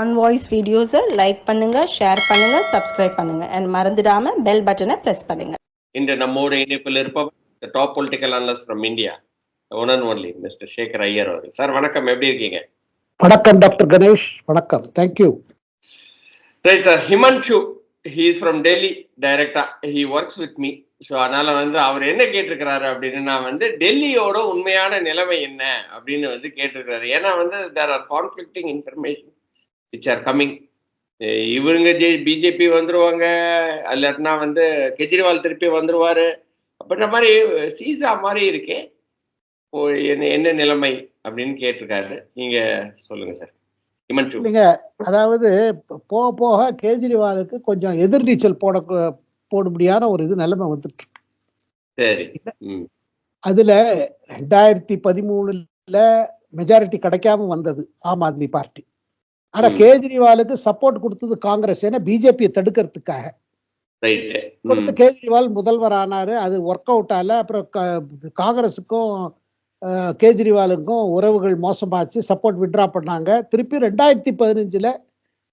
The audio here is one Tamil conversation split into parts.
ஆன் வாய்ஸ் வீடியோஸை லைக் பண்ணுங்க ஷேர் பண்ணுங்க சப்ஸ்கிரைப் பண்ணுங்க. அண்ட் மறந்துடாம பெல் பட்டனை பிரஸ் பண்ணுங்க. இன்று நம்மோடு இணைப்பில் இருப்பவர் top political analyst from India one and only mister Shekhar Iyer அவர்கள். சார் வணக்கம். எப்படி இருக்கீங்க? வணக்கம் டாக்டர் கணேஷ். வணக்கம். Thank you right sir Himanshu he is from Delhi டைரக்டா he works with me so அதனால வந்து அவர் என்ன கேட்டிருக்கிறாரு அப்படின்னு நான் வந்து டெல்லியோட உண்மையான நிலைமை என்ன அப்படின்னு வந்து கேட்டிருக்கிறாரு. ஏன்னா வந்து there are conflicting information which are coming இவருங்க ஜே பிஜேபி வந்துருவாங்க. இல்லாட்டினா வந்து கெஜ்ரிவால் திருப்பி வந்துருவாரு. அப்படின்ற மாதிரி சீசா மாதிரி இருக்கே. இப்போ என்ன என்ன நிலைமை அப்படின்னு கேட்டிருக்காரு. நீங்க சொல்லுங்க சார். இல்லைங்க அதாவது போக போக கேஜ்ரிவாலுக்கு கொஞ்சம் எதிர்நீச்சல் போட போடும்படியான ஒரு இது நிலைமை வந்துட்டு. இருக்கு. சரி அதுல ரெண்டாயிரத்தி பதிமூணுல மெஜாரிட்டி கிடைக்காம வந்தது ஆம் ஆத்மி பார்ட்டி. ஆனா. கேஜ்ரிவாலுக்கு சப்போர்ட் கொடுத்தது காங்கிரஸ். ஏன்னா பிஜேபியை தடுக்கிறதுக்காக. கொடுத்து கேஜ்ரிவால் முதல்வர் ஆனாரு. அது ஒர்க் அவுட் ஆகல அப்புறம் காங்கிரஸுக்கும் கேஜ்ரிவாலுக்கும் உறவுகள் மோசமாச்சு. சப்போர்ட் விட்ரா பண்ணாங்க. திருப்பி ரெண்டாயிரத்தி பதினஞ்சுல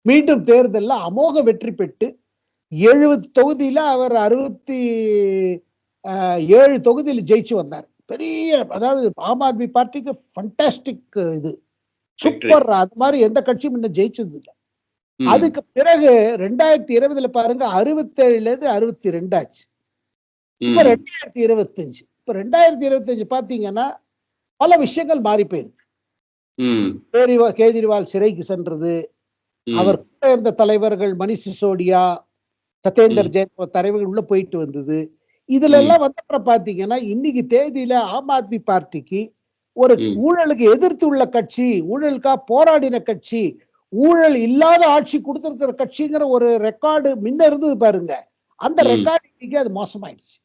மீண்டும் தேர்தலில் அமோக வெற்றி பெற்று எழுபது தொகுதியில அவர் அறுபத்தி ஏழு தொகுதியில் ஜெயிச்சு வந்தார். பெரிய அதாவது ஆம் ஆத்மி பார்ட்டிக்கு ஃபண்டாஸ்டிக் இது. சூப்பர் அது மாதிரி எந்த கட்சியும் இன்னும் ஜெயிச்சது இல்லை அதுக்கு பிறகு ரெண்டாயிரத்தி இருபதுல பாருங்க அறுபத்தேழுல இருந்து அறுபத்தி ரெண்டாச்சு இப்ப ரெண்டாயிரத்தி இருபத்தஞ்சு. இப்ப ரெண்டாயிரத்தி இருபத்தஞ்சு பாத்தீங்கன்னா பல விஷயங்கள் மாறி போயிருக்கு. கேஜ்ரிவால் கேஜ்ரிவால் சிறைக்கு சென்றது. அவர் கூட இருந்த தலைவர்கள் மணிஷ் சிசோடியா சத்யேந்தர் ஜெயின் தலைவர்கள் உள்ள போயிட்டு வந்தது. இதுல எல்லாம் வந்தப்புறம் பாத்தீங்கன்னா இன்னைக்கு தேதியில ஆம் ஆத்மி பார்ட்டிக்கு ஒரு. ஊழலுக்கு எதிர்த்து உள்ள கட்சி ஊழலுக்கா போராடின கட்சி ஊழல் இல்லாத ஆட்சி கொடுத்திருக்கிற கட்சிங்கிற ஒரு ரெக்கார்டு முன்ன இருந்தது பாருங்க. அந்த. ரெக்கார்டு இன்னைக்கு அது மோசமாயிடுச்சு.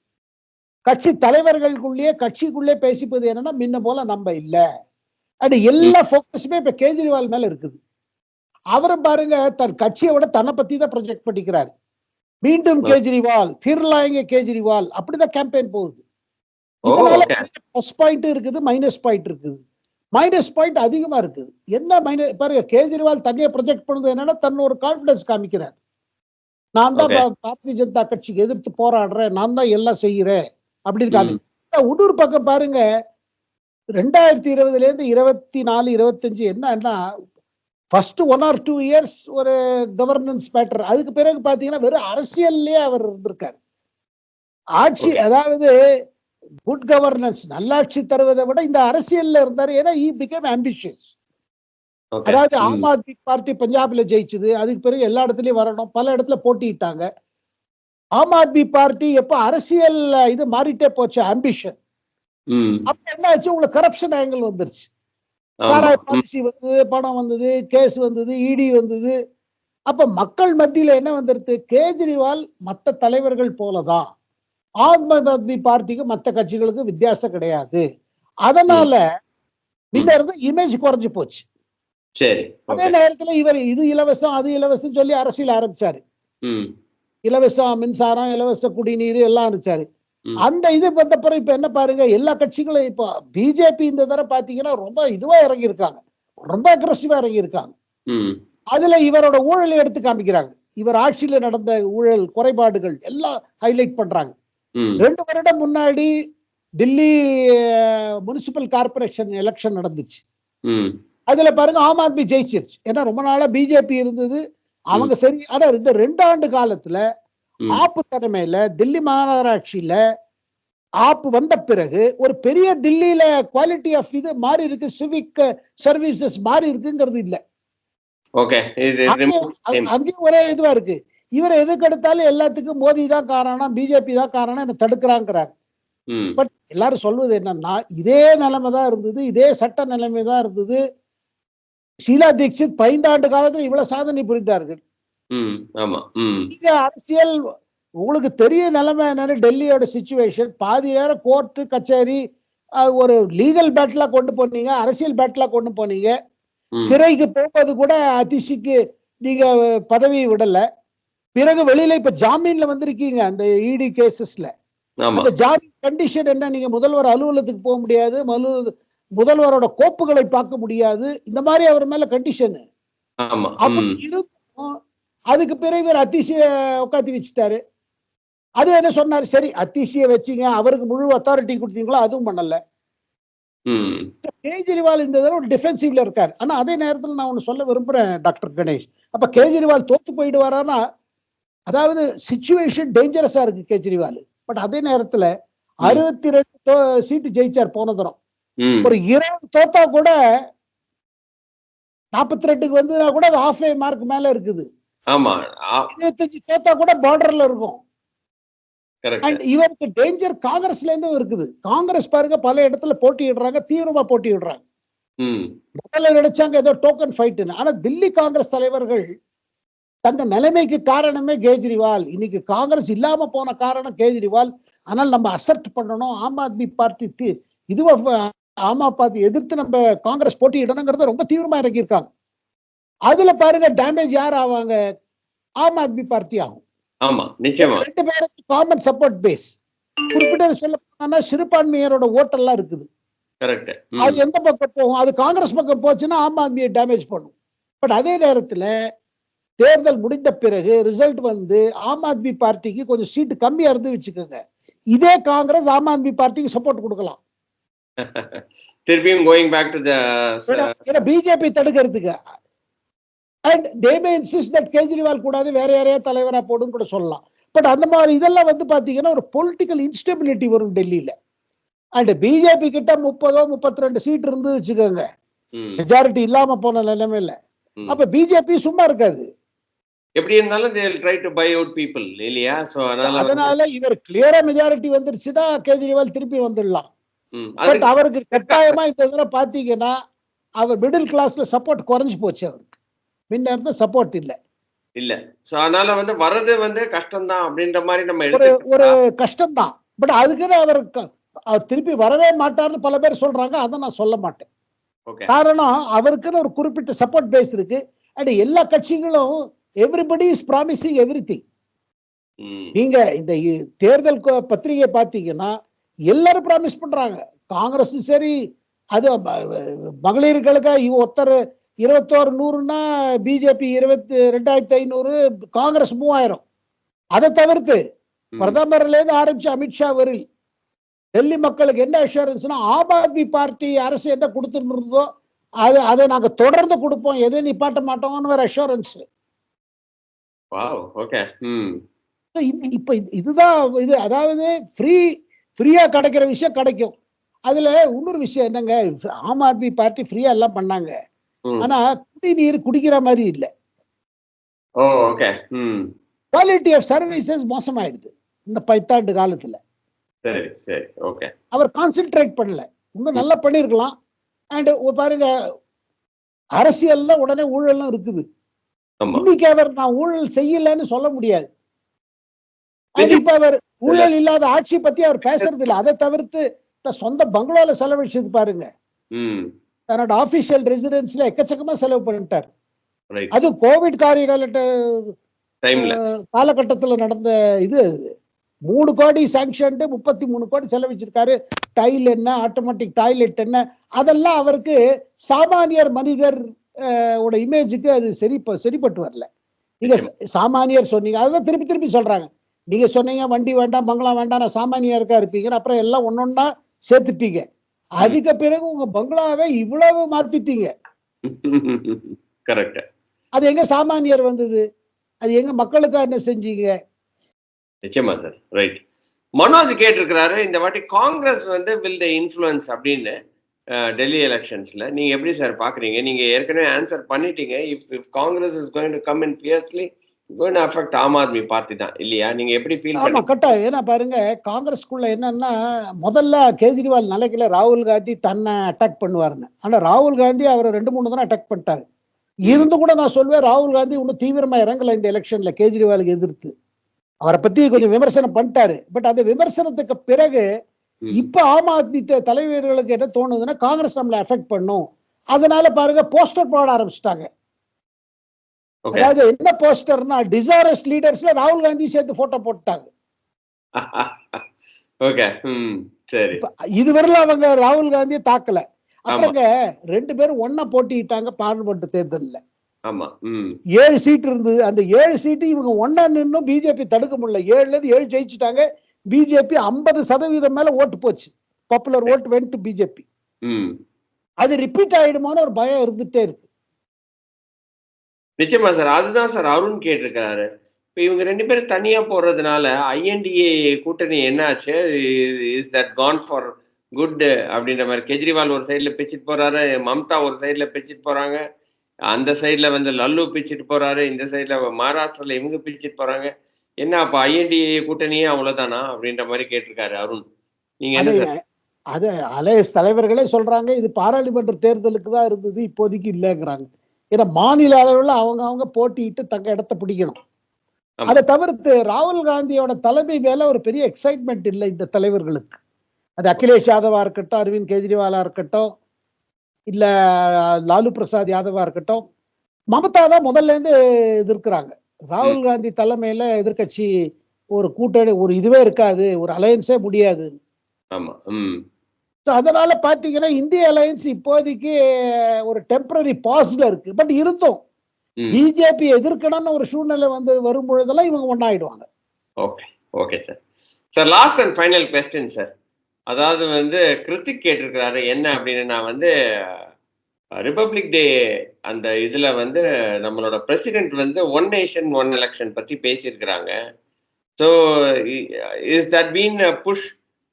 கட்சி தலைவர்களுக்குள்ளேயே கட்சிக்குள்ளே பேசிப்பது என்னன்னா முன்ன போல நம்ம இல்ல. அது எல்லா போக்கஸுமே இப்ப கேஜ்ரிவால் மேல இருக்குது. அவரும் பாருங்க தன் கட்சியை விட தன்னை பத்தி தான் ப்ரொஜெக்ட் பண்ணிக்கிறாரு. மீண்டும். கேஜ்ரிவால் ஃபிர்லாயங்க கேஜ்ரிவால் அப்படிதான் கேம்பெயின் போகுது. இதனால ப்ளஸ் பாயிண்ட் இருக்குது மைனஸ் பாயிண்ட் இருக்குது. மைனஸ் பாயிண்ட் அதிகமா இருக்குது. என்ன மைனஸ் பாருங்க கேஜ்ரிவால் தனியா ப்ரொஜெக்ட் பண்ணது என்னன்னா தன்னை ஒரு கான்பிடன்ஸ் காமிக்கிறார். நான் தான் பாரதிய ஜனதா கட்சிக்கு எதிர்த்து போராடுறேன் நான் தான் எல்லாம் செய்யறேன் அப்படின்னு காமி ம். ஆனா உள்ளூர் பக்கம் பாருங்க ரெண்டாயிரத்தி இருபதுல இருந்து இருபத்தி நாலு இருபத்தஞ்சு என்னன்னா first one or two years ஒரு கவர்னன்ஸ் மேட்டர் அதுக்கு பிறகு பாத்தீங்கன்னா வெறும் அரசியல்லே அவர் இருந்திருக்காரு. ஆட்சி. அதாவது குட் கவர்னன்ஸ் நல்லாட்சி தருவதை விட இந்த அரசியல்ல இருந்தாரு. ஏன்னா ஈ பிகேம் ஓகே அதாவது. ஆம் ஆத்மி பார்ட்டி பஞ்சாப்ல ஜெயிச்சது. அதுக்கு பிறகு எல்லா இடத்துலயும் வரணும். பல இடத்துல போட்டியிட்டாங்க. ஆம் ஆத்மி பார்ட்டி எப்ப அரசியல் இது மாறிட்டே போச்சு. ஆம்பிஷன் அப்ப என்ன ஆச்சு? உங்களுக்கு கரப்ஷன் ஆங்கிள் வந்துருச்சு. சாராய. பாலிசி வந்தது பணம் வந்தது கேஸ் வந்தது இடி வந்தது. அப்ப மக்கள் மத்தியில என்ன வந்துருது? கேஜ்ரிவால் மத்த தலைவர்கள் போலதான். ஆம் ஆத்மி பார்ட்டிக்கு மத்த கட்சிகளுக்கு வித்தியாசம் கிடையாது. அதனால முன்ன இருந்த இமேஜ் குறைஞ்சு போச்சு. சரி அதே நேரத்துல இவர் இது இலவசம் அது இலவசம் சொல்லி அரசியல் ஆரம்பிச்சாரு. இலவசம் மின்சாரம் இலவச குடிநீர் எல்லாம் ஆரம்பிச்சாரு. ம். அந்த இது வந்த பிறகு இப்ப என்ன பாருங்க எல்லா கட்சிகளும் இப்போ பிஜேபி இந்த தடவை பாத்தீங்கன்னா ரொம்ப இதுவா இறங்கி இருக்காங்க ரொம்ப அக்ரஸிவா இறங்கி இருக்காங்க அதுல இவரோட ஊழலை எடுத்து காமிக்கிறாங்க. இவர் ஆட்சியில நடந்த ஊழல் குறைபாடுகள் எல்லாம் ஹைலைட் பண்றாங்க. ரெண்டு வருடம் முன்னாடி தில்லி முனிசிபல் கார்பரேஷன் எலெக்ஷன் நடந்துச்சு. அதுல பாருங்க ஆம் ஆத்மி ஜெயிச்சிருச்சு. ஏன்னா ரொம்ப நாளா பிஜேபி இருந்தது. அவங்க சரி ஆனா இந்த ரெண்டு ஆண்டு காலத்துல ஆப்பு தலைமையில தில்லி மாநகராட்சியில ஆப்பு வந்த பிறகு ஒரு பெரிய தில்லியில குவாலிட்டி ஆஃப் இது மாறி இருக்கு சிவிக் சர்வீசஸ் மாறி இருக்குங்கிறது இல்ல. அங்கேயும் ஒரே இதுவா இருக்கு. இவர் எதுக்கு எடுத்தாலும் எல்லாத்துக்கும் மோடி தான் காரணம் பிஜேபி தான் காரணம் என்ன தடுக்கிறாங்கிறார். பட் எல்லாரும் சொல்வது என்னன்னா இதே நிலைமை தான் இருந்தது இதே சட்ட நிலைமை தான் இருந்தது. ஷீலா தீட்சித் பதினைந்து காலத்துல இவ்வளவு சாதனை புரிந்தார்கள். நீங்க அரசியல் உங்களுக்கு தெரிய நிலைமை என்னன்னு டெல்லியோட சுச்சுவேஷன் பாதி நேரம் கோர்ட்டு கச்சேரி ஒரு லீகல் பேட்டிலா கொண்டு போனீங்க அரசியல் பேட்டிலா கொண்டு போனீங்க. சிறைக்கு போகும்போது கூட அதிஷிக்கு நீங்க பதவி விடல. பிறகு வெளியில இப்ப ஜாமீன்ல வந்திருக்கீங்க அந்த இடி கேசஸ்ல ஆமா. அந்த ஜாமீன் கண்டிஷன் என்ன? நீங்க முதல்வர் அலுவலகத்துக்கு போக முடியாது. முதல்வரோட கோப்புகளை பார்க்க முடியாது. இந்த மாதிரி அவர் மேல கண்டிஷன் இருந்தும் அதுக்கு பிறகு இவர் அத்திசிய உட்காந்து வச்சுட்டாரு. அது என்ன சொன்னாரு? சரி அத்திசிய வச்சீங்க. அவருக்கு முழு அத்தாரிட்டி கொடுத்தீங்களோ? அதுவும் பண்ணல. கேஜ்ரிவால் இந்த தடவை ஒரு டிஃபென்சிவ்ல இருக்காரு. ஆனா அதே நேரத்துல நான் ஒண்ணு சொல்ல விரும்புறேன் டாக்டர் கணேஷ். அப்ப கேஜ்ரிவால் தோத்து போயிடுவாரானா அதாவது சுச்சுவேஷன் டேஞ்சரஸா இருக்கு கேஜ்ரிவால். பட் அதே நேரத்துல அறுபத்தி ரெண்டு சீட்டு ஜெயிச்சார் போன தரம். ஒரு இருபது தோத்தா கூட நாற்பத்தி ரெண்டுக்கு வந்ததுனா கூட அது ஹாஃப் மார்க் மேல இருக்குது. ஆமா இருபத்தஞ்சு தோத்தா கூட பார்டர்ல இருக்கும். அண்ட் இவருக்கு டேஞ்சர் காங்கிரஸ்ல இருந்தும் இருக்குது. காங்கிரஸ் பாருங்க பல இடத்துல போட்டியிடுறாங்க தீவிரமா போட்டியிடுறாங்க. முதல்ல நினைச்சாங்க ஏதோ டோக்கன் ஃபைட்னு ஆனா தில்லி காங்கிரஸ் தலைவர்கள் தங்க நிலைமைக்கு காரணமே கேஜ்ரிவால். இன்னைக்கு காங்கிரஸ் இல்லாம போன காரணம் கேஜ்ரிவால். ஆனால் நம்ம அசெப்ட் பண்ணணும். ஆம் ஆத்மி பார்ட்டி இதுவா ஆம் பார்ட்டி எதிர்த்து நம்ம காங்கிரஸ் போட்டியிடணுங்கிறத ரொம்ப தீவிரமா இறங்கியிருக்காங்க அதுல பாருங்க டேமேஜ் யார் ஆவாங்க? ஆம் ஆத்மி பார்ட்டி ஆகும். ஆமா நிச்சயமா. ரெண்டு பேருக்கு காமன் சப்போர்ட் பேஸ் குறிப்பிட்டது சொல்ல போனா சிறுபான்மையரோட ஓட்டெல்லாம் இருக்குது. அது எந்த பக்கம் போகும்? அது காங்கிரஸ் பக்கம் போச்சுன்னா ஆம் ஆத்மியை டேமேஜ் பண்ணும். பட் அதே நேரத்துல தேர்தல் முடிந்த பிறகு ரிசல்ட் வந்து ஆம் ஆத்மி பார்ட்டிக்கு கொஞ்சம் சீட்டு கம்மியா இருந்து வச்சுக்கோங்க. இதே காங்கிரஸ் ஆம் ஆத்மி பார்ட்டிக்கு சப்போர்ட் கொடுக்கலாம். திருப்பியும் கோயிங் பேக் டு ஏன்னா- பிஜேபி தடுக்கிறதுக்கு. And they may insist that Kejriwal கூடாது வேற யாரையா தலைவரா போடுன்னு கூட சொல்லலாம். பட் அந்த மாதிரி இதெல்லாம் வந்து பாத்தீங்கன்னா ஒரு பொலிட்டிக்கல் இன்ஸ்டெபிலிட்டி வரும் டெல்லியில. அண்ட் பிஜேபி கிட்ட முப்பதோ முப்பத்தி ரெண்டு சீட் இருந்து வச்சுக்கோங்க மெஜாரிட்டி இல்லாம போன நிலைமையில. அப்ப பிஜேபி சும்மா இருக்காது. எப்படி இருந்தாலும் they try to buy out people இல்லையா? சோ அதனால அதனால இவர் கிளியரா மெஜாரிட்டி வந்துருச்சுன்னா கேஜ்ரிவால் திருப்பி வந்துடலாம். பட் அவருக்கு கட்டாயமா. இந்த தடவை பாத்தீங்கன்னா அவர் மிடில் கிளாஸ்ல சப்போர்ட் குறைஞ்சு போச்சு அவருக்கு. முன்ன இருந்த சப்போர்ட் இல்ல. இல்ல. சோ அதனால வந்து வர்றது வந்து கஷ்டம்தான் அப்படின்ற மாதிரி நம்ம ஒரு ஒரு கஷ்டம்தான். பட் அதுக்குன்னு அவர் அவர் திருப்பி வரவே மாட்டார்னு பல பேர் சொல்றாங்க. அதை நான் சொல்ல மாட்டேன். காரணம் அவருக்குன்னு ஒரு குறிப்பிட்ட சப்போர்ட் பேஸ் இருக்கு. அண்ட் எல்லா கட்சிகளும் எவ்ரிபடி இஸ் ப்ராமிசிங் எவ்ரி நீங்க இந்த தேர்தல் பத்திரிகை பாத்தீங்கன்னா எல்லாரும் ப்ராமிஸ் பண்றாங்க. காங்கிரஸ் சரி அது ம- மகளிர்களுக்கு இவ ஒருத்தர் இருபத்தோரு நூறுன்னா பிஜேபி இருபத்தி ரெண்டாயிரத்தி ஐநூறு காங்கிரஸ் மூவாயிரம். அதை தவிர்த்து பிரதமர்ல இருந்து ஆரம்பிச்சு அமித்ஷா வரை டெல்லி மக்களுக்கு என்ன அஷூரன்ஸ்னா ஆம் ஆத்மி பார்ட்டி அரசு என்ன கொடுத்துருந்ததோ அது அதை நாங்க தொடர்ந்து கொடுப்போம். எதை நிப்பாட்ட மாட்டோம்னு ஒரு அஷூரன்ஸ் வாவ் ஓகே ம் இது- இப்ப இது- இதுதான் இது அதாவது ஃப்ரீ ஃப்ரீயா கிடைக்கிற விஷயம் கிடைக்கும். அதுல இன்னொரு விஷயம் என்னங்க ஆம் ஆத்மி பார்ட்டி ஃப்ரீயா எல்லாம் பண்ணாங்க. ஆனா குடிநீர் குடிக்கிற மாதிரி இல்ல. ஓகே குவாலிட்டி ஆஃப் சர்வீசஸ் மோசமாயிடுது இந்த பத்தாண்டு காலத்துல. சரி சரி ஓகே அவர் கான்சென்ட்ரேட் பண்ணல. இன்னும் நல்லா பண்ணிருக்கலாம். அண்ட் பாருங்க அரசியல்ல உடனே ஊழலும் இருக்குது. இன்னைக்கு அவர் நான் ஊழல் செய்யலன்னு சொல்ல முடியாது. இப்ப அவர் ஊழல் இல்லாத ஆட்சி பத்தி அவர் பேசுறது இல்ல. அதை தவிர்த்து சொந்த பங்களால செலவழிச்சது பாருங்க. தன்னோட ஆபீஷியல் ரெசிடென்ஸ்ல எக்கச்சக்கமா செலவு பண்ணிட்டார். அது கோவிட் காரிய காலட்ட டைம்ல காலகட்டத்துல நடந்த இது. மூணு கோடி சாங்ஷன்டு முப்பத்தி மூணு கோடி செலவிச்சிருக்காரு டைல் என்ன ஆட்டோமேட்டிக் டாய்லெட் என்ன அதெல்லாம் அவருக்கு சாமானியர் மனிதர் ஓட இமேஜுக்கு அது சரி சரிப்பட்டு வரல. நீங்க சாமானியர் சொன்னீங்க. அதான் திருப்பி திருப்பி சொல்றாங்க. நீங்க சொன்னீங்க வண்டி வேண்டாம் பங்களா வேண்டாம் நான் சாமானியருக்கா இருப்பீங்க அப்புறம் எல்லாம் ஒன்னொன்னா சேர்த்துட்டீங்க. அதுக்கு பிறகு உங்க பங்களாவை இவ்வளவு மாத்திட்டீங்க. கரெக்ட் அது எங்க சாமானியர் வந்தது? அது எங்க மக்களுக்கா என்ன செஞ்சீங்க? நிச்சயமா சார் ரைட் மனோஜ் கேட்டிருக்கிறாரு இந்த வாட்டி காங்கிரஸ் வந்து வில் த இன்ஃப்ளூயன்ஸ் அப்படின்னு. டெல்லி எலெக்ஷன்ஸ்ல நீங்க எப்படி சார் பாக்குறீங்க? நீங்க ஏற்கனவே ஆன்சர் பண்ணிட்டீங்க. If if Congress is going to come in fiercely going affect Aam Aadmi party தான். இல்லையா? நீங்க எப்படி ஃபீல் ஆமா பண்ணி கரெக்டா ஏன்னா பாருங்க காங்கிரஸ்குள்ள என்னன்னா முதல்ல கேஜ்ரிவால் நிலைக்கல ராகுல் காந்தி தன்னை அட்டாக் பண்ணுவாருன்னு. ஆனா ராகுல் காந்தி அவரை ரெண்டு மூணு தானே அட்டாக் பண்ணிட்டாரு. இருந்து கூட நான் சொல்வேன் ராகுல் காந்தி இன்னும் தீவிரமா இறங்கல இந்த எலெக்ஷன்ல கேஜ்ரிவாலுக்கு எதிர்த்து. அவரை பத்தி கொஞ்சம் விமர்சனம் பண்ணிட்டாரு. பட் அந்த விமர்சனத்துக்கு பிறகு. இப்ப ஆம் ஆத்மி தலைவர்களுக்கு என்ன தோணுதுன்னா காங்கிரஸ் நம்மளை அஃபெக்ட் பண்ணும். அதனால பாருங்க போஸ்டர் போட ஆரம்பிச்சிட்டாங்க. அதாவது என்ன போஸ்டர்னா டிசாரஸ் லீடர்ஸ்ல ராகுல் காந்தி சேர்த்து போட்டோ போட்டாங்க இதுவரையிலும் அவங்க ராகுல் காந்தியை தாக்கல. அப்புறங்க ரெண்டு பேரும் ஒண்ணா போட்டியிட்டாங்க பார்லிமெண்ட் தேர்தல்ல. ஏழு சீட் இருந்தது. அந்த ஏழு சீட்டு இவங்க ஒன்னா நின்னும் பிஜேபி தடுக்க முடியல. ஏழுல இருந்து ஏழு ஜெயிச்சுட்டாங்க. பிஜேபி ஐம்பது சதவீதம் மேல ஓட்டு போச்சு. பாப்புலர் ஓட்டு வென்ட் பிஜேபி அது ரிப்பீட் ஆயிடுமோன்னு ஒரு பயம் இருந்துட்டே இருக்கு. நிச்சயமா சார் அதுதான் சார் அருண் கேட்டிருக்காரு. இப்போ இவங்க ரெண்டு பேரும் தனியா போறதுனால ஐஎன்டிஏ கூட்டணி என்னாச்சு is that gone for good அப்படின்ற மாதிரி கெஜ்ரிவால் ஒரு சைடுல பிச்சுட்டு போறாரு மம்தா ஒரு சைடுல பிச்சுட்டு போறாங்க. அந்த சைடுல வந்து லல்லு பிச்சுட்டு போறாரு இந்த சைடுல மகாராஷ்டிரால இவங்க பிச்சுட்டு போறாங்க. என்ன அப்ப ஐஎன்டிஏ கூட்டணியே அவ்வளவுதானா? அப்படின்ற மாதிரி கேட்டிருக்காரு அருண். நீங்க என்ன அது அலையஸ் தலைவர்களே சொல்றாங்க இது பாராளுமன்ற தேர்தலுக்கு தான் இருந்தது இப்போதைக்கு இல்லைங்கிறாங்க. ஏன்னா மாநில அளவில் அவங்க அவங்க போட்டியிட்டு தங்க இடத்த பிடிக்கணும். அதை தவிர்த்து ராகுல் காந்தியோட தலைமை மேல ஒரு பெரிய எக்ஸைட்மெண்ட் இல்லை இந்த தலைவர்களுக்கு. அது அகிலேஷ் யாதவா இருக்கட்டும் அரவிந்த் கெஜ்ரிவாலா இருக்கட்டும் இல்ல லாலு பிரசாத் யாதவா இருக்கட்டும் மமதா தான் முதல்ல இருந்து எதிர்க்கிறாங்க. ராகுல் காந்தி தலைமையில எதிர்க்கட்சி ஒரு கூட்டணி ஒரு இதுவே இருக்காது ஒரு அலையன்ஸே முடியாது. அதனால பாத்தீங்கன்னா இந்திய அலையன்ஸ் இப்போதைக்கு ஒரு டெம்பரரி பாஸ்ல இருக்கு. பட் இருந்தும். பிஜேபி எதிர்க்கணும்னு ஒரு சூழ்நிலை வந்து வரும் பொழுதெல்லாம் இவங்க ஒன்னாயிடுவாங்க okay okay sir sir last and final question sir அதாவது வந்து கிருத்திக் கேட்டிருக்கிறாரு என்ன அப்படின்னு நான் வந்து ரிப்பப்ளிக் டே அந்த இதுல வந்து நம்மளோட பிரசிடென்ட் வந்து ஒன் நேஷன் ஒன் எலெக்ஷன் பத்தி பேசியிருக்கிறாங்க. So is that been push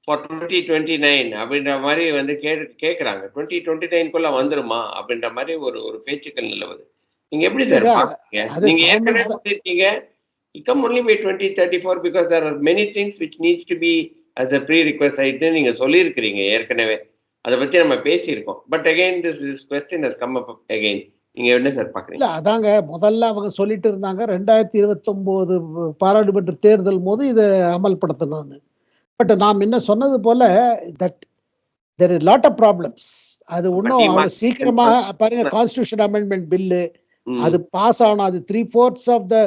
for twenty twenty nine அப்படின்ற மாதிரி வந்து கே கேட்குறாங்க டுவெண்ட்டி டுவெண்ட்டி நைன்குள்ள வந்துருமா அப்படின்ற மாதிரி ஒரு ஒரு பேச்சுக்கள் நிலவுது. நீங்க எப்படி சார் பாக்குறீங்க நீங்க ஏற்கனவே சொல்லியிருக்கீங்க. It come only by 2034 because there are many things which needs to be as a prerequisite னு நீங்க சொல்லியிருக்கிறீங்க ஏற்கனவே. அதை பத்தி நம்ம பேசியிருக்கோம். But again this is question has come up again நீங்க என்ன சார் இல்ல பாக்குறீங்க அதாங்க முதல்ல அவங்க சொல்லிட்டு இருந்தாங்க ரெண்டாயிரத்தி இருபத்தி ஒன்பது பாராளுமன்ற தேர்தல் போது இதை அமல்படுத்தணும்னு. பட் நாம் என்ன சொன்னது போல that there is lot of problems அது But அவ்வளவு சீக்கிரமா பாருங்க கான்ஸ்டியூஷன் அமெண்ட்மெண்ட் பில்லு அது பாஸ் ஆகணும் அது three fourths of the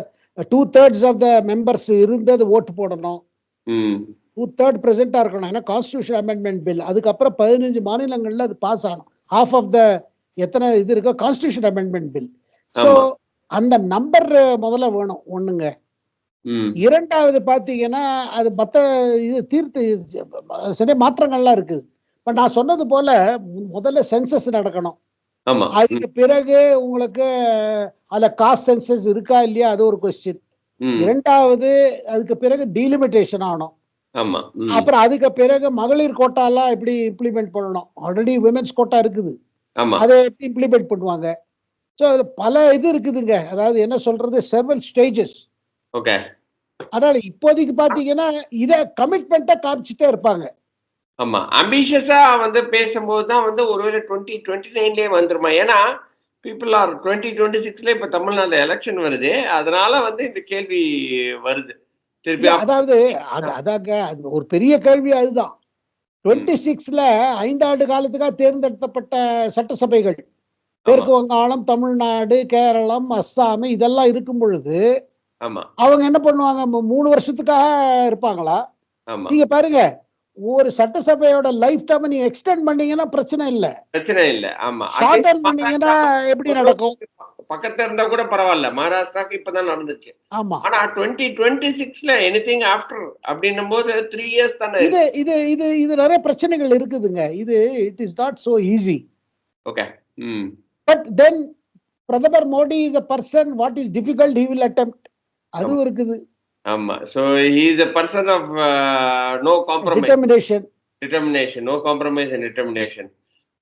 two thirds of the members இருந்து அது ஓட்டு போடணும். டூ தேர்ட் பிரசென்டா இருக்கணும்? ஏன்னா கான்ஸ்டியூஷன் அமெண்ட்மெண்ட் பில் அதுக்கப்புறம் பதினஞ்சு மாநிலங்கள்ல அது பாஸ் ஆகணும். ஹாஃப் ஆஃப் த எத்தனை இது இருக்கோ கான்ஸ்டியூஷன் அமெண்ட்மெண்ட் பில் ஸோ. அந்த நம்பர் முதல்ல வேணும் ஒண்ணுங்க. இரண்டாவது பாத்தீங்கன்னா அது மத்த இது தீர்த்து சில மாற்றங்கள்லாம் இருக்குது பட் நான் சொன்னது போல முதல்ல சென்சஸ் நடக்கணும். அதுக்கு பிறகு உங்களுக்கு அதுல காஸ்ட் சென்சஸ் இருக்கா இல்லையா அது ஒரு கொஸ்டின் இரண்டாவது அதுக்கு பிறகு டீலிமிட்டேஷன் ஆகணும். அப்புறம் அதுக்கு பிறகு மகளிர் கோட்டாலாம் எப்படி இம்ப்ளிமெண்ட் பண்ணணும்? ஆல்ரெடி விமென்ஸ் கோட்டா இருக்குது. அதை எப்படி இம்ப்ளிமெண்ட் பண்ணுவாங்க? ஸோ பல இது இருக்குதுங்க. அதாவது என்ன சொல்றது? செவல் ஸ்டேஜஸ் ஓகே அதனால இப்போதைக்கு பாத்தீங்கன்னா இத கமிட்மெண்ட்டா காமிச்சிட்டே இருப்பாங்க. ஆமா. அம்பிஷியஸா வந்து பேசும்போது தான் வந்து ஒருவேளை டுவெண்ட்டி டுவெண்ட்டி நைன்லயே வந்துருமா? ஏன்னா பீப்புள் ஆர் டுவெண்ட்டி டுவெண்ட்டி சிக்ஸ்ல இப்ப தமிழ்நாட்டுல எலெக்ஷன் வருது. அதனால வந்து இந்த கேள்வி வருது. அதாவது அது அதாங்க அது ஒரு பெரிய கேள்வி அதுதான். டுவெண்ட்டி சிக்ஸ்ல ஐந்தாண்டு காலத்துக்காக தேர்ந்தெடுக்கப்பட்ட சட்டசபைகள் மேற்கு வங்காளம் தமிழ்நாடு கேரளம் அஸ்ஸாம் இதெல்லாம் இருக்கும் பொழுது அவங்க என்ன பண்ணுவாங்க? மூணு வருஷத்துக்காக இருப்பாங்களா? நீங்க பாருங்க ஒரு சட்டசபையோட லைஃப் டைம் நீங்க எக்ஸ்டெண்ட் பண்ணீங்கன்னா பிரச்சனை இல்ல. பிரச்சனை இல்ல. ஆமா. ஷார்ட் பண்ணீங்கன்னா எப்படி நடக்கும்? பக்கத்துல இருந்தா கூட பரவாயில்ல. மகாராஷ்டிராக்கு இப்பதான் நடந்துச்சு. ஆமா. ஆனா டுவெண்ட்டி டுவெண்ட்டி சிக்ஸ்ல எனிதிங் ஆஃப்டர் அப்படின்னும் போது த்ரீ இயர்ஸ் தானே இது இது இது இது நிறைய பிரச்சனைகள் இருக்குதுங்க. இது it is not so easy okay but then பிரதமர் Modi is a person what is difficult he will attempt அதுவும் இருக்குது. ஆமா. So he is a person of no compromise determination determination no compromise and determination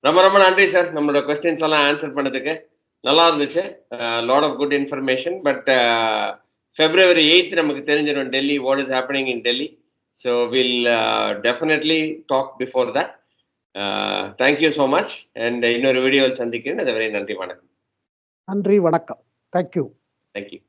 ரொம்ப ரொம்ப நன்றி சார் நம்மளோட கொஸ்டின்ஸ் எல்லாம் ஆன்சர் பண்ணதுக்கு. நல்லா இருந்துச்சு. Lot of good information but February eighth நமக்கு தெரிஞ்சிடும் Delhi what is happening in Delhi so will definitely talk before that thank you so much and இன்னொரு வீடியோவில் சந்திக்கிறேன். அதுவரை நன்றி வணக்கம். நன்றி வணக்கம். Thank you thank you